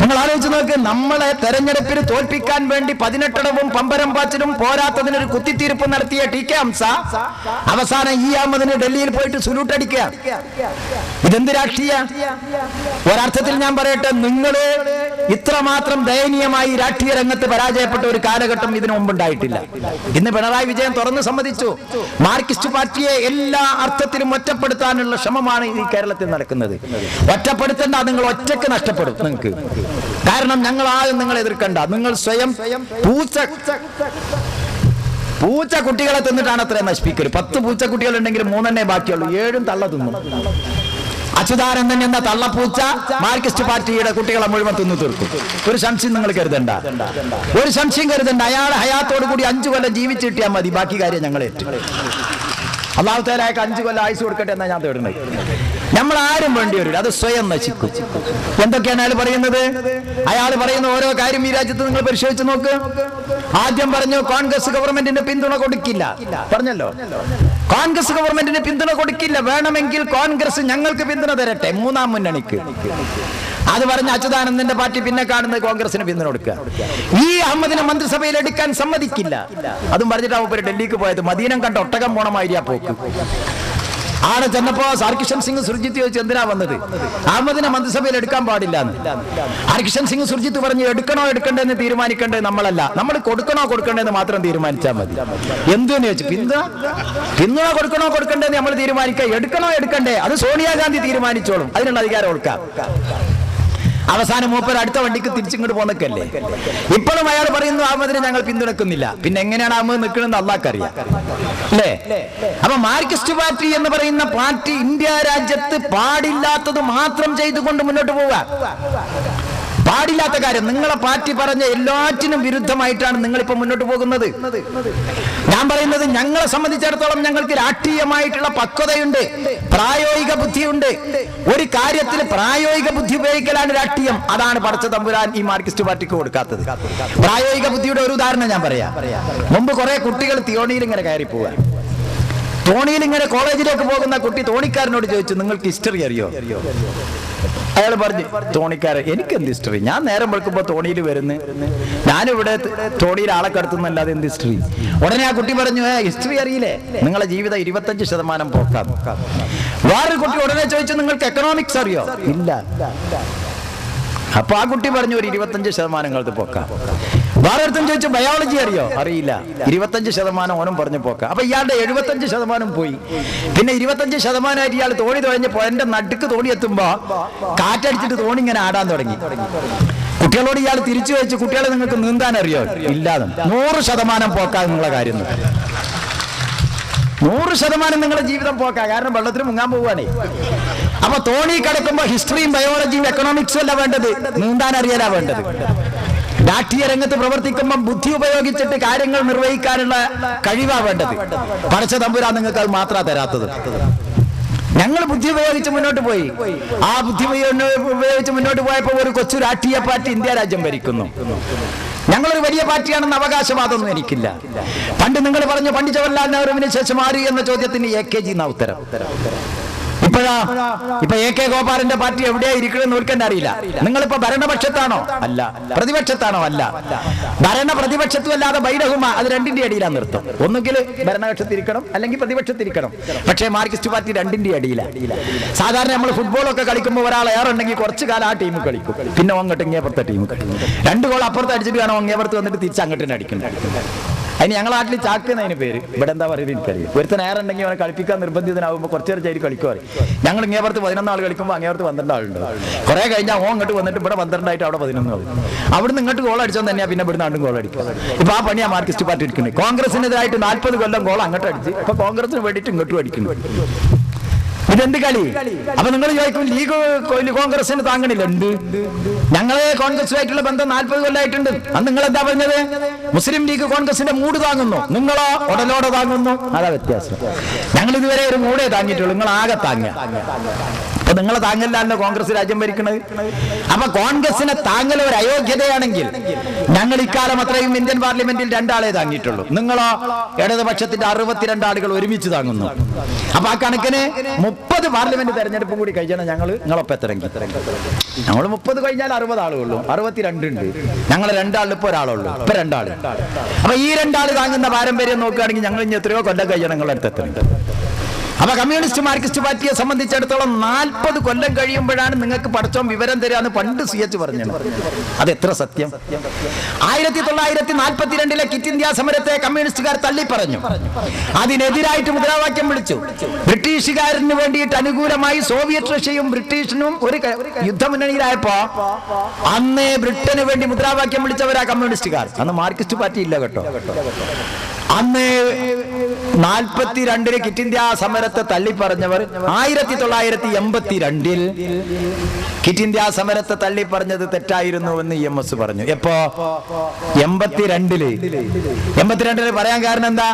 നിങ്ങൾ ആലോചിച്ച് നോക്ക് നമ്മളെ തെരഞ്ഞെടുപ്പിൽ തോൽപ്പിക്കാൻ വേണ്ടി പതിനെട്ടടവും പമ്പരം പാച്ചിലും പോരാത്തതിനൊരു കുത്തിത്തീർപ്പ് നടത്തിയ ടി കെ ഹംസ അവസാനം ഈ അഹമ്മദിന് ഡൽഹിയിൽ പോയിട്ട് സുലൂട്ട് അടിക്കുക. ഇതെന്ത് രാഷ്ട്രീയ? ഒരർത്ഥത്തിൽ ഞാൻ പറയട്ടെ നിങ്ങൾ ഇത്രമാത്രം ദയനീയമായി രാഷ്ട്രീയ രംഗത്ത് പരാജയപ്പെട്ട ഒരു കാലഘട്ടം ഇതിനു മുമ്പുണ്ടായിട്ടില്ല. ഇന്ന് പിണറായി വിജയൻ തുറന്നു സമ്മതിച്ചു. മാർക്സിസ്റ്റ് പാർട്ടിയെ എല്ലാ അർത്ഥത്തിലും ഒറ്റപ്പെടുത്താനുള്ള ശ്രമമാണ് ഈ കേരളത്തിൽ നടക്കുന്നത്. ഒറ്റപ്പെടുത്തേണ്ട നിങ്ങൾ ഒറ്റയ്ക്ക് നഷ്ടപ്പെടും. നിങ്ങൾക്ക് കാരണം ഞങ്ങൾ ആരും നിങ്ങൾ എതിർക്കണ്ട. നിങ്ങൾ സ്വയം പൂച്ച കുട്ടികളെ തിന്നിട്ടാണ് അത്രയും നശിപ്പിക്കൽ പത്ത് പൂച്ച കുട്ടികൾ ഉണ്ടെങ്കിൽ മൂന്നെണ്ണേ ബാക്കിയുള്ളൂ. ഏഴും തള്ള തിന്നു. അച്യുതാനന്ദൻ എന്ന തള്ളപ്പൂച്ച മാർക്സിസ്റ്റ് പാർട്ടിയുടെ കുട്ടികളെ മുഴുവൻ തിന്നു തീർക്കും. ഒരു സംശയം നിങ്ങൾ കരുതണ്ട. ഒരു സംശയം കരുതണ്ട. അയാൾ ഹയാത്തോടു കൂടി അഞ്ചു കൊല്ലം ജീവിച്ചിട്ടിയാൽ മതി. ബാക്കി കാര്യം ഞങ്ങൾ ഏറ്റു. അള്ളാഹു തേലായക്ക് അഞ്ചു കൊല്ലം ആയുസ് കൊടുക്കട്ടെ എന്നാ ഞാൻ തേടുന്നത്. നമ്മൾ ആരും വേണ്ടി വരില്ല അത് സ്വയം നശിക്കും. എന്തൊക്കെയാണ് അയാൾ പറയുന്നത്? അയാൾ പറയുന്ന ഓരോ കാര്യം ഈ രാജ്യത്ത് നിങ്ങൾ പരിശോധിച്ച് നോക്ക്. ആദ്യം പറഞ്ഞു കോൺഗ്രസ് ഗവൺമെന്റിന് പിന്തുണ കൊടുക്കില്ല. പറഞ്ഞല്ലോ? കോൺഗ്രസ് ഗവൺമെന്റിന് പിന്തുണ കൊടുക്കില്ല. വേണമെങ്കിൽ കോൺഗ്രസ് ഞങ്ങൾക്ക് പിന്തുണ തരട്ടെ മൂന്നാം മുന്നണിക്ക്. അത് പറഞ്ഞ അച്യുതാനന്ദന്റെ പാർട്ടി പിന്നെ കാണുന്നത് കോൺഗ്രസിന് പിന്തുണ കൊടുക്കുക. ഈ അഹമ്മദിനെ മന്ത്രിസഭയിൽ എടുക്കാൻ സമ്മതിക്കില്ല. അതും പറഞ്ഞിട്ട് മൂപ്പര് ഡൽഹിക്ക് പോയത്. മദീനം കണ്ട ഒട്ടകം പോണമായിരിയാ പോക്ക്. ആടെ ചെന്നപ്പോ ഹർകിഷൻ സിംഗ് സുർജിത്ത് ചോദിച്ചു എന്തിനാ വന്നത്? അഹമ്മദിനെ മന്ത്രിസഭയിൽ എടുക്കാൻ പാടില്ല ഹർകിഷൻ സിംഗ് സുർജിത്ത് പറഞ്ഞു എടുക്കണോ എടുക്കണ്ടെന്ന് തീരുമാനിക്കേണ്ടത് നമ്മളല്ല. നമ്മൾ കൊടുക്കണോ കൊടുക്കണ്ടെന്ന് മാത്രം തീരുമാനിച്ചാൽ മതി. എന്തെന്ന് ചോദിച്ചു പിന്തുണ? പിന്തുണ കൊടുക്കണോ കൊടുക്കണ്ടെന്ന് നമ്മൾ തീരുമാനിക്കുക എടുക്കണോ എടുക്കണ്ടേ? അത് സോണിയാഗാന്ധി തീരുമാനിച്ചോളും. അതിനുള്ള അധികാരം കൊടുക്കാം അവസാനം മൂപ്പർ അടുത്ത വണ്ടിക്ക് തിരിച്ചിങ്ങോട്ട് പോന്നൊക്കെയല്ലേ? ഇപ്പോഴും അയാൾ പറയുന്നു അഹമ്മദിനെ ഞങ്ങൾ പിന്തുണക്കുന്നില്ല. പിന്നെ എങ്ങനെയാണ് അഹമ്മദ് നിൽക്കുന്നത് അള്ളാഹ്ക്കറിയാം. അല്ലേ? അപ്പൊ മാർക്സിസ്റ്റ് പാർട്ടി എന്ന് പറയുന്ന പാർട്ടി ഇന്ത്യ രാജ്യത്ത് പാടില്ലാത്തത് മാത്രം ചെയ്തുകൊണ്ട് മുന്നോട്ട് പോവുക. പാടില്ലാത്ത കാര്യം നിങ്ങളെ പാർട്ടി പറഞ്ഞ എല്ലാറ്റിനും വിരുദ്ധമായിട്ടാണ് നിങ്ങൾ ഇപ്പൊ മുന്നോട്ട് പോകുന്നത്. ഞാൻ പറയുന്നത് ഞങ്ങളെ സംബന്ധിച്ചിടത്തോളം ഞങ്ങൾക്ക് രാഷ്ട്രീയമായിട്ടുള്ള പക്വതയുണ്ട് പ്രായോഗിക ബുദ്ധിയുണ്ട്. ഒരു കാര്യത്തിൽ പ്രായോഗിക ബുദ്ധി ഉപയോഗിക്കലാണ് രാഷ്ട്രീയം. അതാണ് പടച്ച തമ്പുരാൻ ഈ മാർക്സിസ്റ്റ് പാർട്ടിക്ക് കൊടുക്കാത്തത്. പ്രായോഗിക ബുദ്ധിയുടെ ഒരു ഉദാഹരണം ഞാൻ പറയാം. മുമ്പ് കുറെ കുട്ടികൾ തിയോണിയിൽ ഇങ്ങനെ കയറി പോവാ തോണിയിൽ ഇങ്ങനെ കോളേജിലേക്ക് പോകുന്ന കുട്ടി തോണിക്കാരനോട് ചോദിച്ചു നിങ്ങൾക്ക് ഹിസ്റ്ററി അറിയോ? അയാൾ പറഞ്ഞു തോണിക്കാരൻ എനിക്ക് എന്ത് ഹിസ്റ്ററി ഞാൻ നേരം വെളുക്കുമ്പോ തോണിയിൽ വരുന്നു. ഞാനിവിടെ തോണിയിൽ ആളെ കടത്തുന്നല്ലാതെ എന്ത് ഹിസ്റ്ററി ഉടനെ ആ കുട്ടി പറഞ്ഞു ഏ ഹിസ്റ്ററി അറിയില്ലേ? നിങ്ങളെ ജീവിതം ഇരുപത്തഞ്ച് ശതമാനം പോക്കാം വേറൊരു കുട്ടി ഉടനെ ചോദിച്ചു നിങ്ങൾക്ക് എക്കണോമിക്സ് അറിയോ? ഇല്ല. അപ്പൊ ആ കുട്ടി പറഞ്ഞു ഒരു ഇരുപത്തഞ്ച് ശതമാനം പോക്കാം. വേറൊരുത്തൻ ചോദിച്ചു ബയോളജി അറിയോ? അറിയില്ല. ഇരുപത്തഞ്ച് ശതമാനം ഓനും പറഞ്ഞു പോക്ക. അപ്പൊ ഇയാളുടെ എഴുപത്തഞ്ച് ശതമാനം പോയി. പിന്നെ ഇരുപത്തഞ്ച് ശതമാനമായിട്ട് ഇയാൾ തോണി തുഴഞ്ഞപ്പോ എന്റെ നടുക്ക് തോണി എത്തുമ്പോ കാറ്റടിച്ചിട്ട് തോണി ഇങ്ങനെ ആടാൻ തുടങ്ങി. കുട്ടികളോട് ഇയാൾ തിരിച്ചു വെച്ച് കുട്ടികളെ നിങ്ങൾക്ക് നീന്താൻ അറിയോ ഇല്ലാതെ നൂറ് ശതമാനം പോക്കാ നിങ്ങളെ കാര്യം നൂറ് ശതമാനം നിങ്ങളുടെ ജീവിതം പോക്കാ. കാരണം വെള്ളത്തിൽ മുങ്ങാൻ പോവുകയാണേ. അപ്പൊ തോണി കിടക്കുമ്പോ ഹിസ്റ്ററിയും ബയോളജിയും എക്കണോമിക്സും അല്ല വേണ്ടത്. നീന്താൻ അറിയാനാ വേണ്ടത്. രാഷ്ട്രീയ രംഗത്ത് പ്രവർത്തിക്കുമ്പോൾ ബുദ്ധി ഉപയോഗിച്ചിട്ട് കാര്യങ്ങൾ നിർവഹിക്കാനുള്ള കഴിവാ വേണ്ടത്. പടച്ച തമ്പുരാ നിങ്ങൾക്ക് അത് മാത്രാ തരാത്തത്. ഞങ്ങൾ ബുദ്ധി ഉപയോഗിച്ച് മുന്നോട്ട് പോയി. ആ ബുദ്ധി ഉപയോഗിച്ച് മുന്നോട്ട് പോയപ്പോൾ ഒരു കൊച്ചു രാഷ്ട്രീയ പാർട്ടി ഇന്ത്യ രാജ്യം ഭരിക്കുന്നു. ഞങ്ങളൊരു വലിയ പാർട്ടിയാണെന്ന് അവകാശവാദമൊന്നും എനിക്കില്ല. പണ്ട് നിങ്ങൾ പറഞ്ഞു പണ്ഡിറ്റ് ജവഹർലാൽ നെഹ്റുവിന് ശേഷം ആര് എന്ന ചോദ്യത്തിന് എ കെ ജി എന്ന ഉത്തരം. ഇപ്പോഴാ? ഇപ്പൊ എ കെ ഗോപാലന്റെ പാർട്ടി എവിടെയാ ഇരിക്കണമെന്ന് ഓർക്കാൻ അറിയില്ല. നിങ്ങളിപ്പോ ഭരണപക്ഷത്താണോ? അല്ല. പ്രതിപക്ഷത്താണോ? അല്ല. ഭരണ പ്രതിപക്ഷത്തും അല്ലാതെ ബൈരഹുമ അത് രണ്ടിന്റെ അടിയിലാ നിർത്തും. ഒന്നുകിൽ ഭരണപക്ഷത്തിരിക്കണം അല്ലെങ്കിൽ പ്രതിപക്ഷത്തിരിക്കണം പക്ഷേ മാർക്സിസ്റ്റ് പാർട്ടി രണ്ടിന്റെ അടിയില. സാധാരണ നമ്മൾ ഫുട്ബോളൊക്കെ കളിക്കുമ്പോൾ ഒരാൾ ഏറെ ഉണ്ടെങ്കിൽ കുറച്ച് കാലം ആ ടീം കളിക്കും. പിന്നെ അങ്ങോട്ട് ഇങ്ങേപ്പുറത്തെ ടീം കളിക്കും. രണ്ട് ഗോൾ അപ്പുറത്ത് അടിച്ചിട്ട് വേണം അങ്ങേപ്പുറത്ത് വന്നിട്ട് തിരിച്ച് അങ്ങോട്ട് തന്നെ അടിക്കണം അതിന് ഞങ്ങളെ നാട്ടിൽ ചാക്ക് എന്നതിന് പേര്. ഇവിടെ എന്താ പറയുന്നത് എനിക്കറിയാം ഒരുത്തൻ നേരെ ഉണ്ടെങ്കിൽ അവനെ കളിപ്പിക്കാൻ നിർബന്ധിതനാകുമ്പോൾ കുറച്ച് നേരം ചേരി കളിക്കുവാറ് ഞങ്ങൾ ഇങ്ങേപ്പുറത്ത് പതിനൊന്ന് ആൾ കളിക്കുമ്പോൾ അങ്ങേപ്പുറത്ത് പന്ത്രണ്ട് ആളുണ്ട്. കുറെ കഴിഞ്ഞാൽ ഓ ഇങ്ങോട്ട് വന്നിട്ട് ഇവിടെ പന്ത്രണ്ടായിട്ട് അവിടെ പതിനൊന്ന് ആൾ അവിടുന്ന് ഇങ്ങോട്ട് ഗോൾ അടിച്ചാൽ തന്നെയാണ് പിന്നെ ഇവിടെ നാണ്ടും ഗോൾ അടിക്കുക. ഇപ്പൊ ആ പണിയാ മാർക്സിസ്റ്റ് പാർട്ടി എടുക്കുന്നത് കോൺഗ്രസിനെതിരായിട്ട് നാൽപ്പത് കൊല്ലം ഗോൾ അങ്ങോട്ട് അടിച്ച്. ഇപ്പൊ കോൺഗ്രസിന് വേണ്ടിയിട്ട് ഇങ്ങോട്ടും അടിക്കുന്നു ഇതെന്ത് കളി? അപ്പൊ നിങ്ങൾ ചോദിക്കും ലീഗ് കോൺഗ്രസിന് താങ്ങണില്ല. എന്ത്? ഞങ്ങളെ കോൺഗ്രസുമായിട്ടുള്ള ബന്ധം നാൽപ്പത് കൊല്ലമായിട്ടുണ്ട് അന്ന് നിങ്ങൾ എന്താ പറഞ്ഞത്? മുസ്ലിം ലീഗ് കോൺഗ്രസിന്റെ മൂട് താങ്ങുന്നു. നിങ്ങളോ ഉടലോടെ താങ്ങുന്നു? അതാ വ്യത്യാസം. ഞങ്ങൾ ഇതുവരെ ഒരു മൂടേ താങ്ങിയിട്ടുള്ളൂ. നിങ്ങൾ ആകെ താങ്ങുക. അപ്പൊ നിങ്ങളെ താങ്ങലാണല്ലോ കോൺഗ്രസ് രാജ്യം ഭരിക്കുന്നത് അപ്പൊ കോൺഗ്രസിനെ താങ്ങൽ ഒരു അയോഗ്യതയാണെങ്കിൽ ഞങ്ങൾ ഇക്കാലം അത്രയും ഇന്ത്യൻ പാർലമെന്റിൽ രണ്ടാളെ താങ്ങിയിട്ടുള്ളൂ. നിങ്ങളോ ഇടതുപക്ഷത്തിന്റെ അറുപത്തിരണ്ട് ആളുകൾ ഒരുമിച്ച് താങ്ങുന്നു. അപ്പൊ ആ കണക്കിന് മുപ്പത് പാർലമെന്റ് തെരഞ്ഞെടുപ്പും കൂടി കഴിഞ്ഞാൽ ഞങ്ങൾ നിങ്ങളൊപ്പം എത്തരെങ്കിൽ ഞങ്ങൾ മുപ്പത് കഴിഞ്ഞാൽ അറുപത് ആളുള്ളൂ. അറുപത്തിരണ്ടുണ്ട് ഞങ്ങൾ രണ്ടാളിൽ ഇപ്പൊ ഒരാളുള്ളൂ. ഇപ്പൊ രണ്ടാൾ. അപ്പൊ ഈ രണ്ടാൾ താങ്ങുന്ന പാരമ്പര്യം നോക്കുകയാണെങ്കിൽ ഞങ്ങൾ ഇനി എത്രയോ കൊല്ലം കഴിയണം നിങ്ങളുടെ അടുത്ത് എത്തുന്നുണ്ട് അപ്പൊ കമ്മ്യൂണിസ്റ്റ് മാർക്സിസ്റ്റ് പാർട്ടിയെ സംബന്ധിച്ചിടത്തോളം നാൽപ്പത് കൊല്ലം കഴിയുമ്പോഴാണ് നിങ്ങൾക്ക് പഠിച്ചോം വിവരം തരാന്ന് പണ്ട് സി എച്ച് പറഞ്ഞു അത് എത്ര സത്യം? ആയിരത്തി തൊള്ളായിരത്തി നാൽപ്പത്തിരണ്ടിലെ കിറ്റ് ഇന്ത്യ സമരത്തെ കമ്മ്യൂണിസ്റ്റുകാർ തള്ളി പറഞ്ഞു അതിനെതിരായിട്ട് മുദ്രാവാക്യം വിളിച്ചു. ബ്രിട്ടീഷുകാരന് വേണ്ടിയിട്ട് അനുകൂലമായി സോവിയറ്റ് റഷ്യയും ബ്രിട്ടീഷിനും ഒരു യുദ്ധമുന്നണിയിലായപ്പോ അന്നേ ബ്രിട്ടന് വേണ്ടി മുദ്രാവാക്യം വിളിച്ചവരാ കമ്മ്യൂണിസ്റ്റുകാർ. അന്ന് മാർക്സിസ്റ്റ് പാർട്ടി ഇല്ല കേട്ടോ. അന്ന് നാൽപ്പത്തി രണ്ടിന് കിറ്റ് ഇന്ത്യ സമരത്തെ തള്ളിപ്പറഞ്ഞവർ ആയിരത്തി തൊള്ളായിരത്തി എൺപത്തി രണ്ടിൽ കിറ്റ് ഇന്ത്യ സമരത്തെ തള്ളിപ്പറഞ്ഞത് തെറ്റായിരുന്നു എന്ന് ഇ എം എസ് പറഞ്ഞു. എപ്പോ? എൺപത്തിരണ്ടിൽ എൺപത്തിരണ്ടിൽ പറയാൻ കാരണം എന്താ?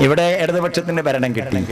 ഇവിടെ ഇടതുപക്ഷത്തിന്റെ ഭരണം കിട്ടി.